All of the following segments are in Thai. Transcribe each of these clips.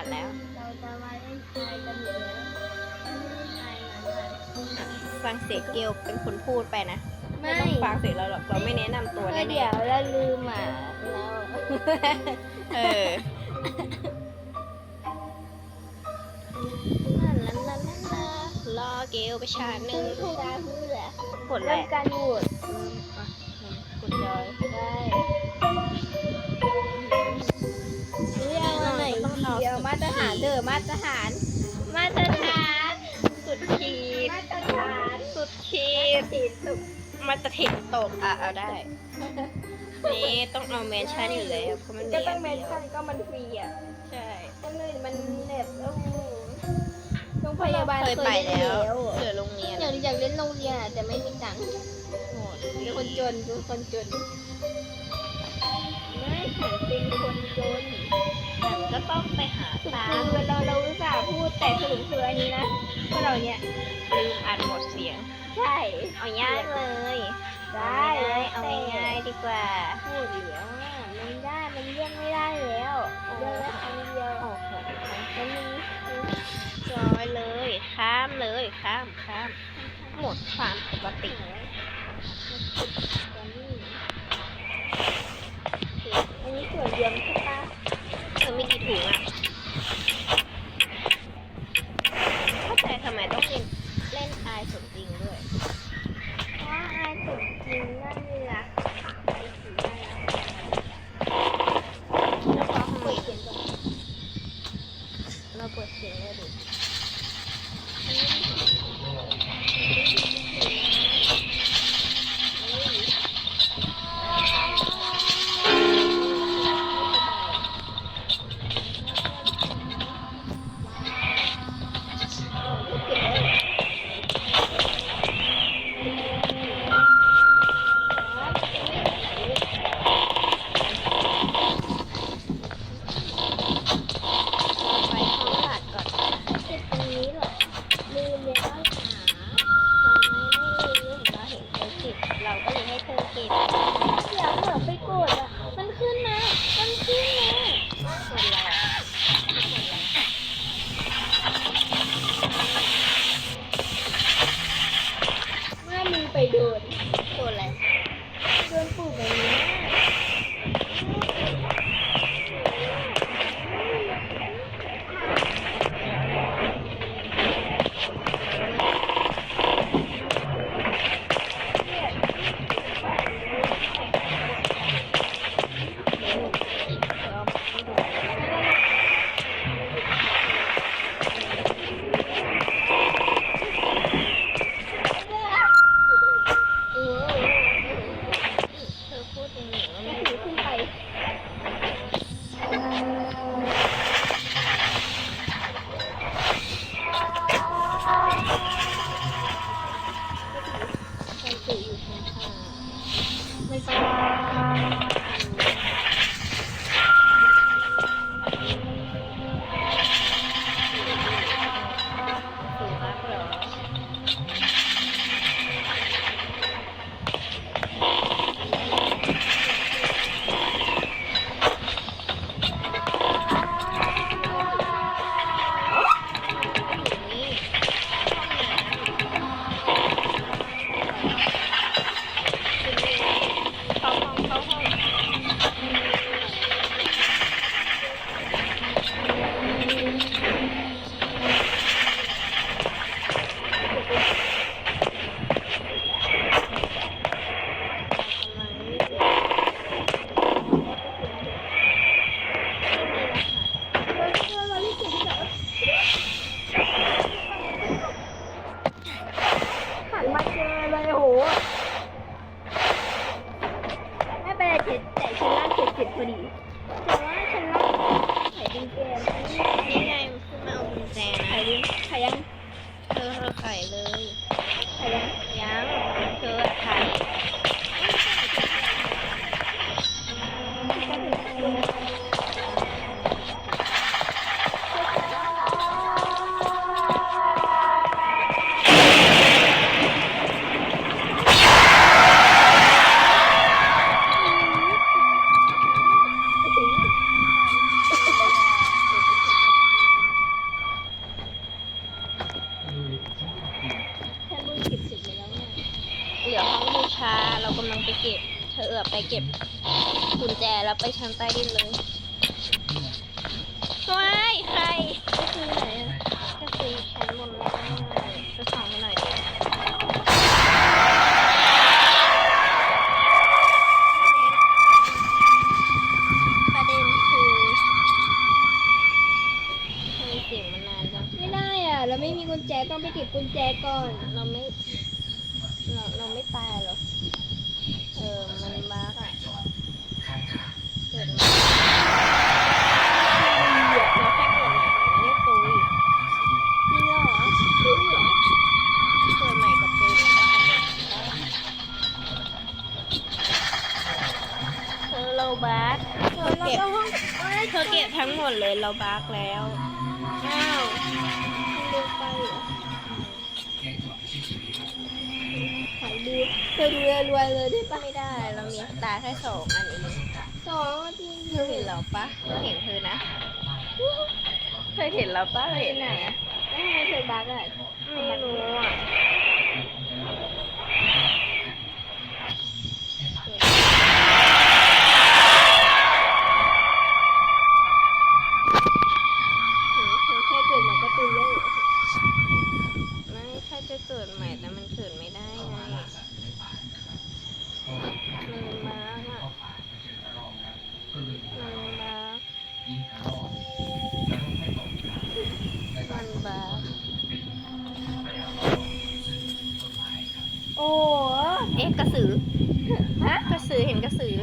านแล้ว เราจะมาเล่นทายกันอยู่แล้วเล่นทายนั้นอะฟังเสียงเกลเป็นคนพูดไปนะ ไม่ต้องฟังเสียงเราหรอกเราไม่แนะนำตัวก็แน่เดี๋ยวเราลืมอะแล้วๆเออนั่นนั่นนั่นนั่นรอเกลไปชาติหนึ่งพูดได้พูดแหละกดแหเริ่ละมการโหวตกดจอยได้ มาตรฐานเด้อมาตรฐาน มาตรฐาน สุดขีดมาตรฐานสุดขีดติดสุกมันจะถิดตกอะเอาได้ นี่ต้องเอาแมนชั่นอยู่แล้วเพราะมันมีก็ต้องนเมเดีนยวชั่นก็มันฟรีอะใช่ก็เลยมันเน็ตโอ้โหโรงพยาบาลเคยไปเล่นแล้วแล้วเหลือโรงเรียนอยากอยากเล่นโรงเรียนอะแต่ไม่มีตังค์โหดเป็นคนจนเป็นคนจนไม่ฉันเป็นคนจนฉันก็ต้องไปหา คือเราเราอุตส่าห์พูดแต่สรุปคืออันนี้นะพวกเราเนี่ยลืมอ่านหมดเสียง ใช่ เอายากเลย ได้เอาง่ายดีกว่าพูดอยู่แล้วอะมันได้มันเลี่ยงไม่ได้แล้วเรื่องละครั้งเดียวโอ้โหมันมีจอยเลยข้ามเลยข้ามข้ามหมดความปกติ 宣布 อยู่ค่ะไม่สบายันมาเจอเลยโห ไม่เป็นไรเจ็ดแต่ฉันรักเจ็ดเจ็ดพอดีำลังไปเก็บ เธอไปเก็บกุญแจแล้วไปชั้นใต้ดินเลยว้ายใครก็คือไหนอะก็คือชั้นบนเลยจะส่องให้หน่อยดิประเด็นคือทำไมเสียงมันนานจังไม่ได้อะ เราไม่มีกุญแจต้องไปเก็บกุญแจก่อน เราไม่ เราเราไม่ตายหรอ ออมันบ้าอะเกิดมาเราแค่เกิดใหม่ไม่ได้ตุยจริงเหรอจริงเหรอเกิดใหม่กับตุยก็อันเดียวเธอเราบักเธอเราเก็บก็ห้องเอ้ยเธอเก็บทั้งหมดเลยเราบักแล้ว อ้าว มันเร็วไปเหรอถ่ายดู เธอดูรวยๆเลยได้ปะไม่ได้ เรามีตาแค่สองอันเองสองนาทีเธอเห็นเราปะเราเห็นเธอนะเธอเห็นเราปะเราไปเห็นไหนอะแล้วทำไมเธอบักอะ ไม่รู้อะ เธอแค่เกิดมาก็ตื่นแล้วเหรอ ไม่ถ้าจะเกิดใหม่แต่มันเกิดไม่ได้ไงมันมาร์กอะมันมาร์กมันบาร์ก โอ้ เอ๊ะกระสือฮะกระสือเห็นกระสือ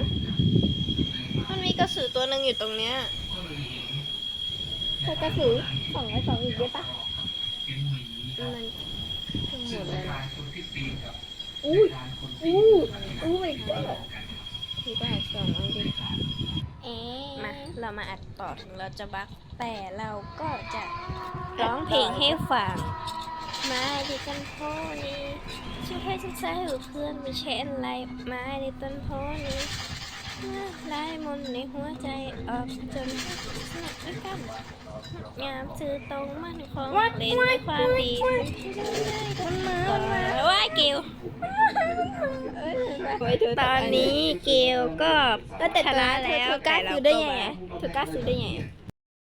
มันมีกระสือตัวหนึ่งอยู่ตรงเนี้ยเธอกระสือสองไอ้สองอีกได้ปะมันทั้งหมดเลยนะอู้อู้อู้ไม่ก็พี่ก็หัดสอนน้องดิเอ๊ะมาเรามาอัดต่อถึงเราจะบักแต่เราก็จะร้องเพลงให้ฟัง มาดิกันโพนี่ช่วยให้ฉันใส่หูเพื่อนไม่ใช่อะไรมาดิต้นโพนี่ลายมนต์ในหัวใจออกจนสนุกไม่กำงามสื่อตรงมันคงเล่นด้วยความดีมันมาต่อว่าเกลเอ้ยไว้เธตอนนี้เกลก็ก็แต่ชตอนนะนั้นเธอแล้วเธอกล้าแต่ซื้อได้ก็ไงแบบอะเธอกล้าซื้อได้ไงอะ